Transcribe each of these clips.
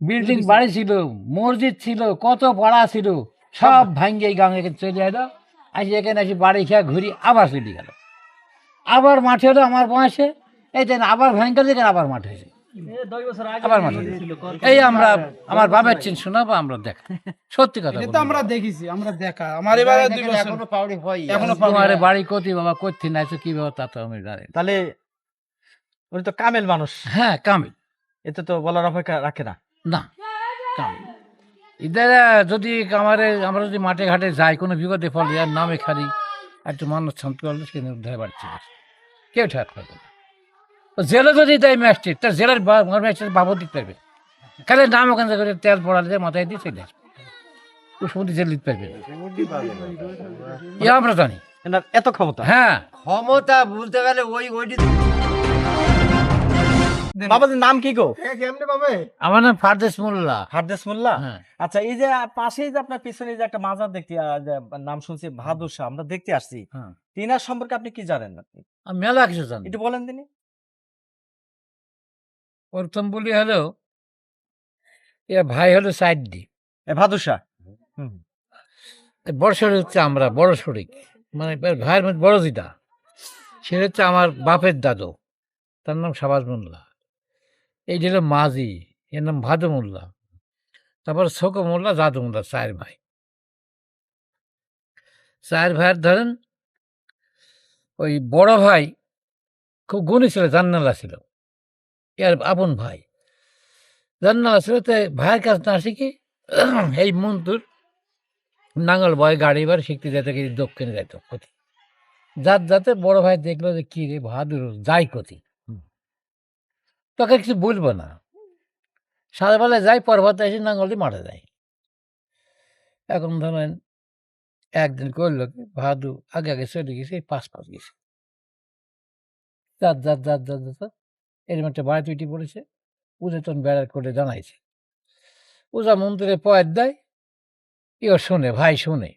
Building বাড়ি ছিল মসজিদ ছিল কত পাড়া ছিল সব ভাঙ্গে গাঙে চলে এলো। আসি এখানে আসি বাড়ি খেয়ে ঘুরি আবার চলে গেল। আবার মাঠে হলো আমার বয়সে এই দেন আবার ভয়ঙ্কর দেখেন আবার মাঠে হয়েছে। আবার মাঠে হয়েছে। এই আমরা আমার বাবার চিন শোনাবো আমরা দেখ সত্যি কথা এটা তো আমরা দেখেছি আমরা দেখা। আমার এবারে দুই বছর। এখনও পাউড়ি হয়। এখনও বাড়ি কতি বাবা তো কি বাবা তা তো আমি জানি তাহলে উনি তো কামেল মানুষ। হ্যাঁ কামিল। এতে তো বলার অপেক্ষা রাখে না। না এদের যদি আমারে আমরা যদি মাঠে ঘাটে যাই কোনো বিপদে ফলে আর নামে খালি একটু মানুষ শান্ত করলে সে উদ্ধার বাড়ছে। কেউ ঠাক পাবে না। জেলে যদি দেয় ম্যাজিস্ট্রেট তার জেলার ম্যাজিস্ট্রেট বাবদ দিতে পারবে। খালি নাম ওখান থেকে তেল পড়ালে দিয়ে মাথায় দিয়ে চলে আসবে। সমুদ্রে জেল দিতে পারবে আমরা জানি। এত ক্ষমতা? হ্যাঁ। ক্ষমতা বলতে গেলে ওই ওইটি বাবাদের নাম কি গো? আমার নাম ফারদেশ মোল্লা। মোল্লা? হ্যাঁ। আচ্ছা এই যে পাশেই যে আপনার পিছনে যে একটা মাজার দেখতে নাম শুনছি বাহাদুর শাহ আমরা দেখতে আসছি। হ্যাঁ। তিনার সম্পর্কে আপনি কি জানেন? আমি মেলা কিছু জানি। একটু বলেন তিনি। প্রথম বলি হলো এ ভাই হলো সাইড দি এ বাহাদুর শাহ? হুম। বড় শরীর হচ্ছে আমরা বড় শরিক। মানে ভাইয়ের মধ্যে বড় দিদা সে হচ্ছে আমার বাপের দাদু। তার নাম সাবাজ মোল্লা। এই হলো মাঝি, এর নাম ভাদু মোল্লা তারপর শোক মোল্লা জাদু মোল্লা চার ভাই। চার ভাইয়ের ধরেন, ওই বড় ভাই খুব গুণী ছিল, জান্নালা ছিল। এর আপন ভাই। জান্নালা ছিল, তো ভাইয়ের কাছে না শিখি এই মন্তুর নাঙ্গল বয় গাড়ি বার শিখতে যেতে গিয়ে দক্ষিণে যাইত, ক্ষতি। যাত যাতে বড় ভাই দেখল যে, কী রে বাহাদুর, যাই ক্ষতি। তোকে কিছু বলব না। সারাবেলায় যাই, পর্বতে এসে নাঙ্গল দিয়ে মাঠে যায় এখন ধরেন একদিন করল কি বাহাদুর আগে আগে চলে গেছে পাশ পাশ গেছে। যার যার যার যার যাত এরকম একটা বাড়ি তুইটি পড়েছে উজে তখন বেড়ার করে জানাইছে। উজা মন্দিরে পয়ের দেয় ইও শোনে, ভাই শোনে।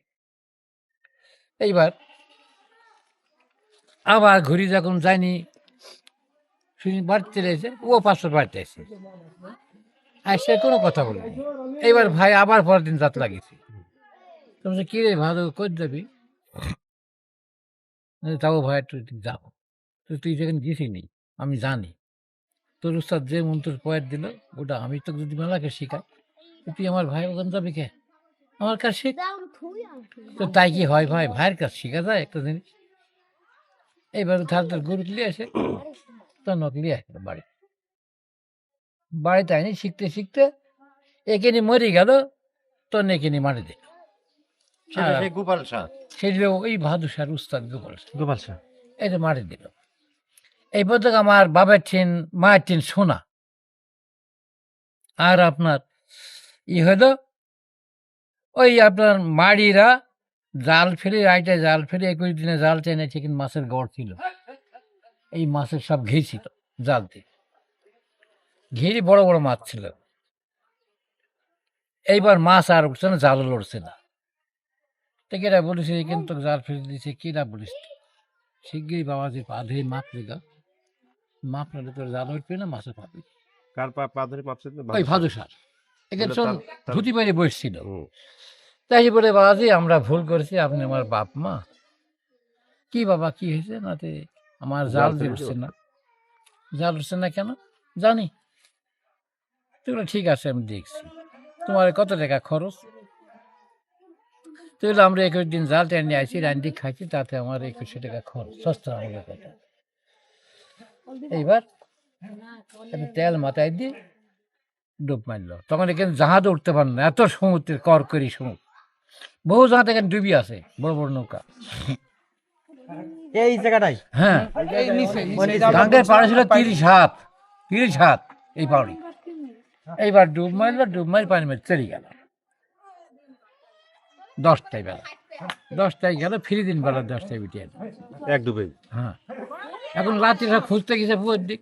এইবার আবার ঘুরি যখন যায়নি শুনি বাড়িতে এসে ও পাঁচশো বাড়িতে এসে আসে কোনো কথা বলেনি এইবার ভাই আবার পরের দিন রাত লাগিয়েছে তুমি কি রে ভালো করে দেবি তাও ভাই একটু যাব। তো তুই যেখানে গেছিনি আমি জানি। তোর উস্তাদ যে মন্ত্র পয়ের দিল, ওটা আমি তো যদি মেলাকে শিখাই তুই আমার ভাই ওখানে যাবি কে? আমার কাছে তো তাই কি হয় ভাই? ভাইয়ের কাছে শেখা যায় একটা জিনিস। এইবার ধার ধার গরু নিয়ে আসে। তো নকলি আসলো বাড়ি বাড়িতে আইনি শিখতে শিখতে এখানে মরে গেল তো এখানে মারি দিল। গোপাল শাহ। সেটা ওই বাহাদুর শাহ উস্তাদ গোপাল। গোপাল শাহ। এটা মারি দিল। এই পর্যন্ত আমার বাবার টিন মায়ের টিন সোনা। আর আপনার ই হলো ওই আপনার মাড়িরা জাল ফেলে আইটা জাল ফেলে একুশ দিনে জাল টেনেছে কিন্তু মাছের গড় ছিল। এই মাছের সব ঘি ছিল জাল দিয়ে। ঘিরি বড় বড় মাছ ছিল। এইবার মাছ আর উঠছে না জালও লড়ছে না। তো কেরা বলেছে কিন্তু জাল ফেলে দিয়েছে কিরা বলিস শিগগিরই বাবাজির পা ধুয়ে মাপ লেগা মাপ নিলে তোর জাল উঠবে না মাছে পাবি কার পা পা ধরে পাচ্ছে তো? ওই ভাদু সার এখানে শোন ধুতি পাড়ি বসছিল। তাই বলে বাবাজি আমরা ভুল করেছি আপনি আমার বাপ মা। কি বাবা কি হয়েছে? না তে আমার জাল দিয়ে উঠছে না। জাল উঠছে না কেন? জানি। তুই ঠিক আছে আমি দেখছি। তোমার কত টাকা খরচ? তুই আমরা একুশ দিন জাল টেনে আসি রান্দি খাইছি তাতে আমার একুশশো টাকা খরচ। সস্তা হলো কথা। এইবার তেল মাথায় দিয়ে ডুব মারলো। তখন এখানে জাহাজ উঠতে পারে না এত সমুদ্রের কর করি সমুদ্র। বহু জাহাজ এখানে ডুবি আছে বড় বড় নৌকা। এই জায়গাটাই। হ্যাঁ। এই নিচে মানে নিচে গাঙ্গের পাড়ে ছিল তিরিশ হাত তিরিশ হাত এই পাউড়ি এইবার ডুব মারলো ডুব মারি পানি মেরে চলে গেল। দশটায় বেলা। দশটায় গেল ফিরি দিন বেলা দশটায় বিটিয়ে। এক ডুবে। হ্যাঁ। এখন রাত্রিটা খুঁজতে গেছে পুয়ের দিক।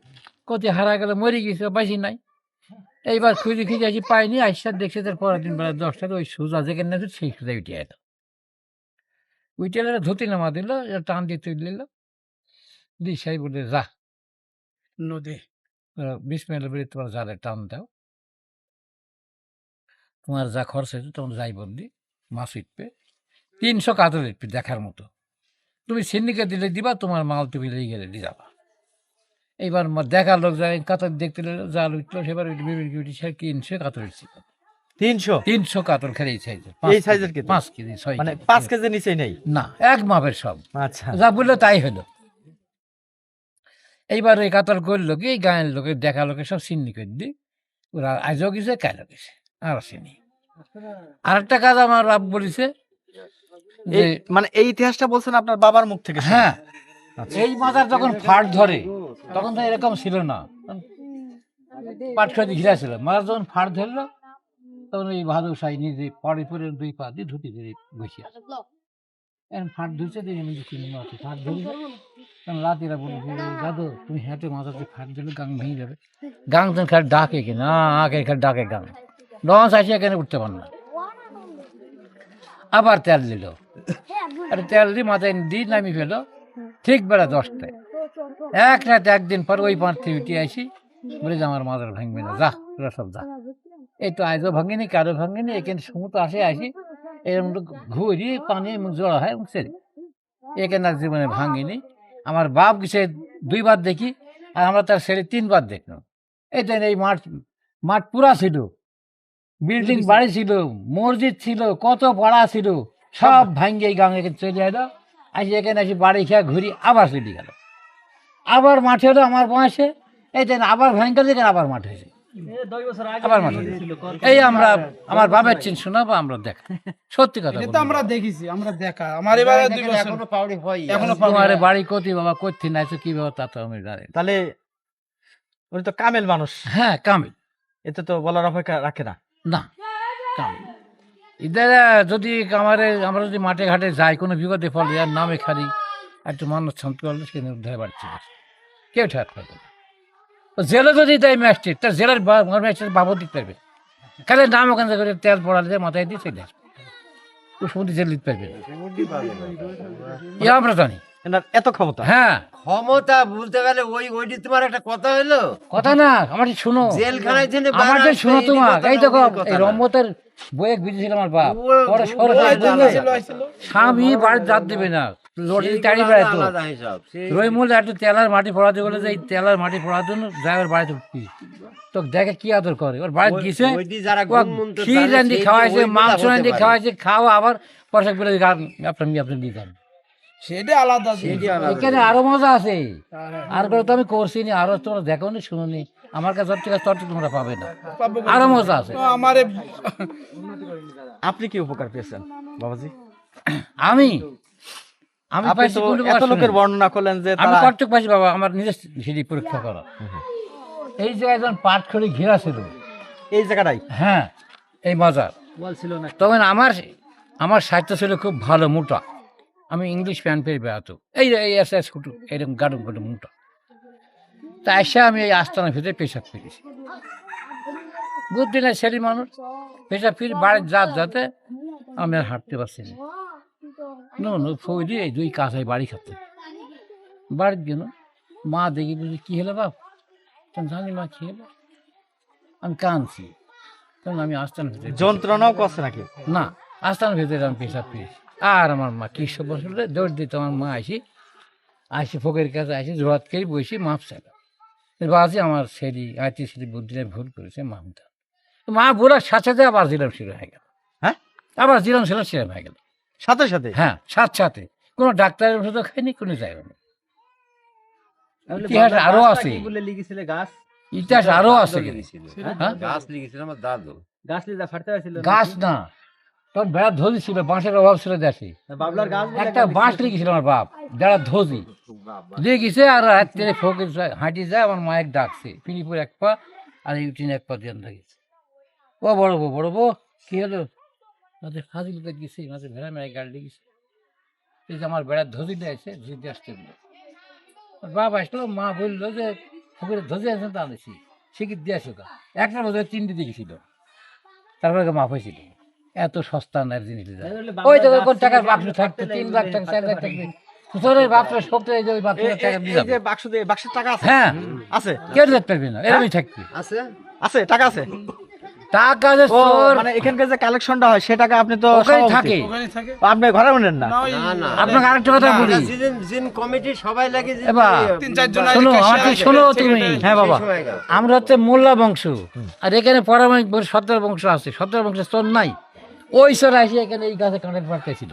কোথায় হারা গেল মরে গেছে বাসি নাই। এইবার খুঁজে খুঁজে আসি পাইনি আইসার দেখছে তার পরের দিন বেলা দশটাতে ওই সোজা যেখানে সেই সোজা উঠে এলো। উঠে এলে ধুতি নামা দিল টান দিয়ে তুলে দিল দিশাই বলে যা। নদী। বিশ মিনিট বলে তোমার জালে টান দাও। তোমার যা খরচ হয়েছে তোমার যাই বললি মাছ উঠবে। তিনশো কাতল উঠবে দেখার মতো। তুমি সিন্ডিকে দিলে দিবা তোমার মাল তুমি লেগে গেলে দিয়ে যাবা। এইবার দেখার লোক যায় কাতল দেখতে জাল উঠল সেবার উঠে বিবির উঠে সে তিনশো কাতল উঠছিল। তিনশো? তিনশো কাতল খেলে এই সাইজের এই সাইজের? পাঁচ কেজি ছয় মানে পাঁচ কেজি নিচে নেই? না এক মাপের সব। আচ্ছা। যা বলল তাই হলো। এইবার ওই কাতল করল কি এই গায়ের লোকে দেখা লোকে সব সিন্নি করে দি ওরা আজও গেছে কালও গেছে আর আসেনি। আর একটা কাজ আমার বাপ বলেছে যে মানে এই ইতিহাসটা বলছেন আপনার বাবার মুখ থেকে হ্যাঁ। আচ্ছা। এই মাথার যখন ফাট ধরে তখন তো এরকম ছিল না। পাট খাদি ঘিরা ছিল। মাথার যখন ফাট ধরলো তখন ওই ভাদু সাই নিজে পরে পরে দুই পা দিয়ে ধুতি ধরে বসে আছে। এখন ফাট ধরছে দিয়ে আমি চিনি মাছ ফাট ধরবে? তখন লাতিরা বলে যে, দাদু তুমি হেঁটে মাথাতে ফাট দিলে গাং ভেঙে যাবে। গাং তখন খালি ডাকে কি? না আগে খালি ডাকে গাং লঞ্চ আসে এখানে উঠতে পার না? আবার তেল দিল। আর তেল দিয়ে মাথায় দিয়ে নামি ফেলো ঠিক বেলা দশটায়। এক রাত একদিন পর ওই পাঁচ থেকে উঠে আসি বলে যে আমার মাথার ভাঙবে না। যা তোরা সব যা। এই তো আজও ভাঙেনি কারও ভাঙেনি এখানে সমুদ্র আসে আসি এরকম তো ঘুরি পানি মুখ জড়া হয় মুখ ছেড়ে এখানে আর জীবনে ভাঙেনি। আমার বাপ গেছে দুইবার দেখি আর আমরা তার ছেড়ে তিনবার দেখলাম। এই তো এই মাঠ মাঠ পুরা ছিল। বিল্ডিং বাড়ি ছিল মসজিদ ছিল কত পাড়া ছিল সব ভাঙ্গে এই গাঙে চলে এলো। আসি এখানে আসি বাড়ি খেয়ে ঘুরি আবার চলে গেল। আবার মাঠে হলো আমার বয়সে। এই আবার ভয়ঙ্কর দেখেন আবার মাঠ হয়েছে। আবার মাঠ এই আমরা আমার বাবার চিন শোনাবো আমরা দেখ। সত্যি কথা এটা আমরা দেখিছি আমরা দেখা। আমার এবারে দুই বছর। এখনও পাউডি হয়। এখনও তোমার বাড়ি কোথায় বাবা কোথায় নাইছো কি বাবা তা তো আমি জানি তাহলে উনি তো কামেল মানুষ। হ্যাঁ কামিল। এতে তো বলার অপেক্ষা রাখে না। না কামিল। যদি আমার আমরা যদি মাঠে ঘাটে যাই কোনো বিপদে ফলে আর নামে খালি একটু মানুষ শান্ত করলে সেখানে উদ্ধার বাড়ছে। কেউ ঠাক পাবে না। জেলে যদি দেয় ম্যাজিস্ট্রেট তার জেলার ম্যাজিস্ট্রেট বাবদ দিতে পারবে। খালি নাম ওখান থেকে তেল পড়ালে দিয়ে মাথায় দিয়ে চলে আসবে। জেল দিতে পারবে। আমরা জানি এত ক্ষমতা? হ্যাঁ। ক্ষমতা বলতে গেলে ওই ওইটি তোমার একটা কথা হলো কথা না আমার শুনো। জেলখানায় থেকে বার আমাকে শুনো তোমার। এই দেখো এই বইয়ে বিজেছিল আমার বাপ। ও- পরে ও সরে আলাদা চলে আলাদা। গেল। ছিল স্বামী বাড়ি জাত দেবে না। লড়ি সেইগুলো টাড়ি আলাদা বেড়াতো আলাদা হিসাব সেই- রইমুল একটু তেলার মাটি পড়াতে বলে যে এই তেলার মাটি পড়ার জন্য ড্রাইভার বাড়িতে উঠবি তো দেখে কি আদর করে। ওর বাড়িতে গেছে ওইটি যারা ও গুণমন্ত্র ক্ষীর রান্ধি খাওয়াইছে মাংস রান্ধি খাওয়াইছে খাওয়া আবার পয়সা বলে আপনার নিয়ে আপনি দিয়ে সেটা আলাদা জিনিস। সেইটি আলাদা। এখানে আরও মজা আছে। আর করে তো আমি করছি নি আরও তোমরা দেখো নি শুনো নি আমার কাছে সব ঠিক আছে তোর তোমরা পাবে না। আরও মজা আছে। আমারে আপনি কি উপকার পেয়েছেন বাবাজি? আমি? আমি তো এত লোকের বর্ণনা করলেন যে আমি তারা কর্তক পাইছি বাবা আমার নিজের সিঁড়ি পরীক্ষা করা। এই যে একজন পাট করে ঘেরা ছিল। এই জায়গাটাই? হ্যাঁ এই বাজার তখন আমার আমার সাহিত্য ছিল খুব ভালো মোটা। আমি ইংলিশ প্যান্ট পেয়ে বেড়াতো। এই এই এস এস কুটু এরকম গাডুম গাডুম মোটা। তা এসে আমি এই আস্তানার ভিতরে পেশাব ফিরেছি বুদ্ধিনের ছেলে মানুষ পেশাব ফিরে বাড়ির যাত যাতে আমি আর হাঁটতে পারছি না। নো নো ফৌজি এই দুই কাঁচাই বাড়ি খাতে বাড়ির গেল। মা দেখি বুঝি কী হলো বাপ? তখন জানি মা কী হলো? আমি কাঁদছি। তখন আমি আস্তানার ভেতরে যন্ত্রণাও করছে নাকি? না আস্তানার ভিতরে আমি পেশাব পেয়েছি। আর আমার মা কৃষ্ণ বসলে দৌড় দিত আমার মা আসি। আসি ফোকের কাছে আসি জোয়াত করে বসি মাপ চাইল বাসি আমার সেরি আইটি সেরি বুদ্ধিটা ভুল করেছে মামটা মা বলার সাথে সাথে আবার জিলাম শুরু হয়ে গেল। হ্যাঁ? আবার জিলাম ছিল সেরম হয়ে গেল। সাথে সাথে? হ্যাঁ সাথে সাথে। কোনো ডাক্তারের ওষুধও খাইনি কোনো জায়গা নেই ইতিহাস আরও আছে। লিখেছিলে গাছ? ইতিহাস আরও আছে হ্যাঁ? গাছ লিখেছিল আমার দাদু। গাছ লিখে ফাটতে পারছিল গাছ না। তখন বেড়া ধরি ছিল বাঁশের অভাব ছিল দেশে। একটা বাঁশ লিখেছিল আমার বাপ যারা ধজি দিয়ে গেছে আর হাত ফোকে হাঁটি যায় আমার মায়ের ডাকছে। পিনিপুর এক পা আর ইউটিন এক পা দিয়ে গেছে। ও বড় বউ বড় বউ কি হলো? মাঝে ফাঁসি লিখে গেছি মাঝে ভেড়া মেড়ায় গাড়ি লেগেছে এই যে আমার বেড়ার ধজি দিয়েছে ধুই আসতে বলল। আর বাপ আসলো মা বলল যে ফুকুরে ধজি আছে তা আনেছি সে কি দিয়ে আসো একটা বোধ হয় তিনটে দিয়েছিল তারপরে মাপ হয়েছিল। এত সস্তা না জিনিস ওই তো কোন টাকার বাক্স থাকতো তিন লাখ টাকা চার লাখ টাকা তোদের বাক্স শক্ত এই যে টাকা দিয়ে এই যাবে। যে বাক্স দিয়ে বাক্সের টাকা আছে? হ্যাঁ। আছে। কেউ যেতে পারবে না এরকমই থাকবে। আছে? আছে টাকা আছে? টাকা যে মানে এখানকার যে কালেকশনটা হয় সেটাকে আপনি তো ওখানে থাকে। আপনি ঘরে না। আপনাকে আরেকটা কথা বলি। জিন জিন কমিটি সবাই লাগে শোনো, আমাকে শোনো তুমি। হ্যাঁ বাবা। আমরা হচ্ছে মোল্লা বংশ। আর এখানে পরামানিক সত্তর বংশ আছে। সত্তর বংশের চোর নাই। ওই চোর আসে এখানে এই গাছে কাঁঠাল পাড়তেছিল।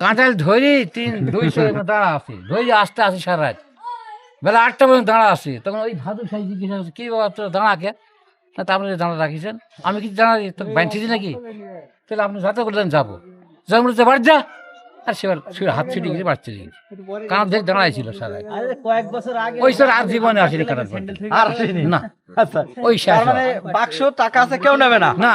কাঁঠাল ধরি তিন দুই এখানে দাঁড়া আছে। ধরি আসতে আসে সারা রাত। বেলা আটটা পর্যন্ত দাঁড়া আছে। তখন ওই ভাদু সাই জিজ্ঞেস কি বাবা তোর দাঁড়া কে না তা আপনি জানা রাখিছেন আমি কি জানা তো বাঁধছি নাকি? তাহলে আপনি যাতে করলেন যাব। জন্ম বাড়ি যা। আর সেবার হাত ছুটি সারা কয়েক বছর আগে ওই স্যার আর জীবনে আসেনি আর আসেনি। না। আচ্ছা। ওই তার মানে বাক্স টাকা আছে কেউ নেবে না? না।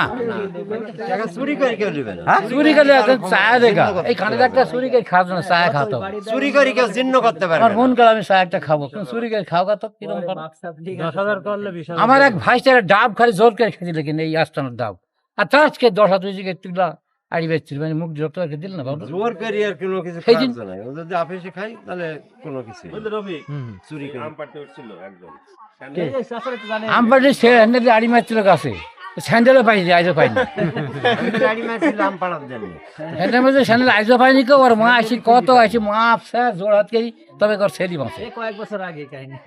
টাকা চুরি করে কেউ নেবে না? হ্যাঁ? চুরি এখন চায়া দেখা। এই একটা চুরি করে জন্য চায়া হবে। চুরি করে কেউ চিহ্ন করতে পারবে আমার মন করে আমি চা একটা খাব। চুরি করে খাওয়া তো কীরকম করো? আমার এক ভাই স্যার ডাব খালি জোর করে খেয়েছিল কিন্তু এই আস্তানোর ডাব। আর তার আজকে দশ হাত তুলা আড়ি বেচছিল মানে মুখ জোর করে দিল না বাবু। জোর করি আর কোনো কিছু কাজ নাই ও যদি অফিসে খাই তাহলে কোনো কিছু রবি চুরি করে। আম পাড়তে উঠছিল একজন আমবাড়ি সে হ্যান্ডেলে আড়ি মারছিল গাছে। স্যান্ডেলও পাইনি আইজও পাইনি। আম হ্যান্ডেল মধ্যে স্যান্ডেল আইজও পাইনি কেউ। আর মা আসি কত আসি মা স্যার জোর হাত করি তবে কর ছেলি বাঁচে কয়েক বছর আগে কাহিনী।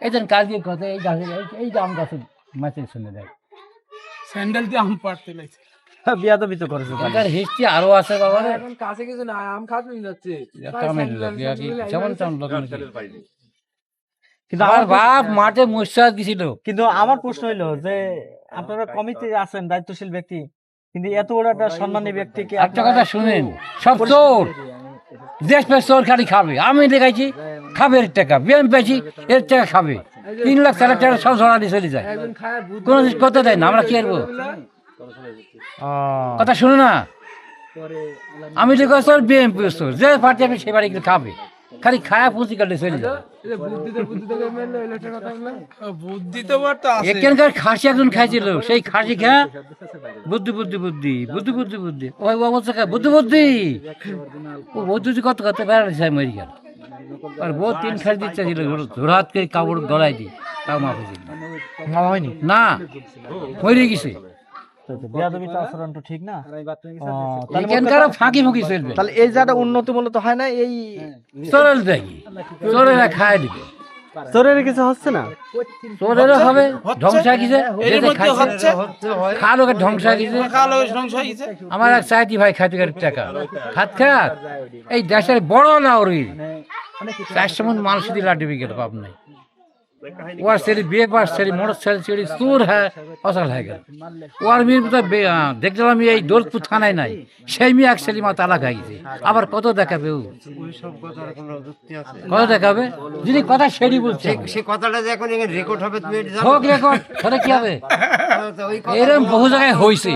এই দেন কালকে কথা এই গাছে এই- এই আম গাছে মাছের শুনে দেয়। স্যান্ডেল দিয়ে আম পাড়তে লাগছে। বিয়া তো বিতো করেছে এটার হিস্ট্রি আরও আছে বাবা রে। কাছে কিছু না আম খাওয়া যাচ্ছে। কামের লাগে আর কি যেমন তেমন লোক কিন্তু আমার আমার বাপ মাঠে মুসাদ গেছিল কিন্তু আমার প্রশ্ন হইল যে আপনারা কমিটি আছেন দায়িত্বশীল ব্যক্তি। কিন্তু এত বড় একটা সম্মানী ব্যক্তিকে একটা কথা শুনেন সব চোর। দেশ পেশ চোর খালি খাবে। আমি দেখাইছি খাবে এর টাকা। বিএম পেয়েছি এর টাকা খাবে। তিন লাখ চার লাখ টাকা সব ঝড়ানি চলে যায়। কোনো করতে দেয় না। আমরা কি করব কথা শুনো না। আমি তো চোর বিএমপি যে পার্টি আমি সে বাড়ি খাবে। খালি খায়া পুঁজি কাটলে চলে যাবে। কথা এখানকার খাসি একজন খাইছিল। সেই খাসি খা বুদ্ধি বুদ্ধি বুদ্ধি বুদ্ধি বুদ্ধি বুদ্ধি। ওই অবস্থা খা বুদ্ধি বুদ্ধি। ও বুদ্ধি কত কত বেড়াচ্ছে মরি গেল। আর বউ তিন খাসি দিচ্ছে ছিল করে কাপড় গলায় দি তাও মাফ হয়েছিল না মরে গেছে। তাহলে এই জায়গাটা উন্নতি মূলত হয় না এই চোরের দেখি চোরেরা খায় দিবে। চোরের কিছু হচ্ছে না? চোরেরও হবে ধ্বংসা গেছে এর মধ্যে হচ্ছে। খা লোকের ধ্বংসা গেছে। ধ্বংস আমার এক চাইতি ভাই খাইতে গেলে টাকা। খাত খাত। এই দেশের বড় লাউরি চারশো মন মাল শুধু লাড্ডু বিকেল পাব নাই। ওর বিয়ে পাস মোটর চুর হ্যাঁ হয়ে গেল ওর মেয়ের আহ, দেখলাম আমি এই দোলপুর থানায় নাই সেই মেয়ে এক ছেলে মা হয়ে গেছে আবার কত দেখাবে ও কত দেখাবে যদি কথা সেরি বলছে সে- কথাটা যে এখন এখানে রেকর্ড হবে তুমি হোক রেকর্ড ধরে কি হবে তো এরকম বহু জায়গায় হয়েছে